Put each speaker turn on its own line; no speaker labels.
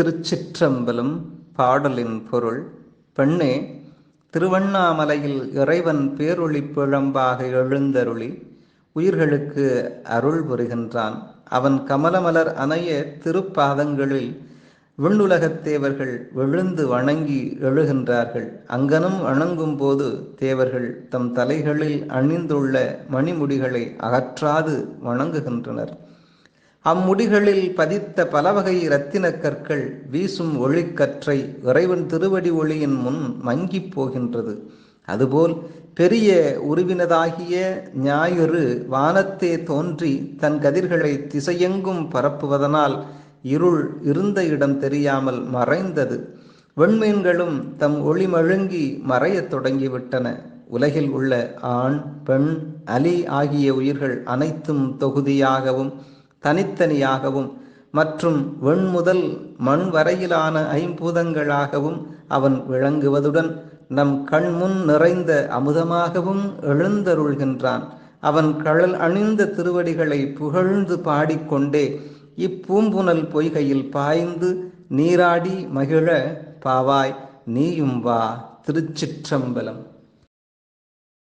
திருச்சிற்றம்பலம் பாடலின் பொருள் பெண்ணே திருவண்ணாமலையில் இறைவன் பேரொளி பிழம்பாக எழுந்தருளி உயிர்களுக்கு அருள் புரிகின்றான். அவன் கமலமலர் அணைய திருப்பாதங்களில் விண்ணுலகத் தேவர்கள் விழுந்து வணங்கி எழுகின்றார்கள். அங்கனம் வணங்கும் போது தேவர்கள் தம் தலைகளில் அணிந்துள்ள மணிமுடிகளை அகற்றாது வணங்குகின்றனர். அம்முடிகளில் பதித்த பலவகை இரத்தின கற்கள் வீசும் ஒளிக்கற்றை இறைவன் திருவடி ஒளியின் முன் மங்கிப் போகின்றது. அதுபோல் பெரிய உருவினதாகிய ஞாயிறு வானத்தே தோன்றி தன் கதிர்களை திசையெங்கும் பரப்புவதனால் இருள் இருந்த இடம் தெரியாமல் மறைந்தது. வெண்மீன்களும் தம் ஒளி மழுங்கி மறையத் தொடங்கிவிட்டன. உலகில் உள்ள ஆண் பெண் அலி ஆகிய உயிர்கள் அனைத்தும் தொகுதியாகவும் தனித்தனியாகவும் மற்றும் வெண்முதல் மண் வரையிலான ஐம்பூதங்களாகவும் அவன் விளங்குவதுடன் நம் கண்முன் நிறைந்த அமுதமாகவும் எழுந்தருள்கின்றான். அவன் கழல் அணிந்த திருவடிகளை புகழ்ந்து பாடிக்கொண்டே இப்பூம்புனல் பொய்கையில் பாய்ந்து நீராடி மகிழ பாவாய். நீயும் வா திருச்சிற்றம்பலம்.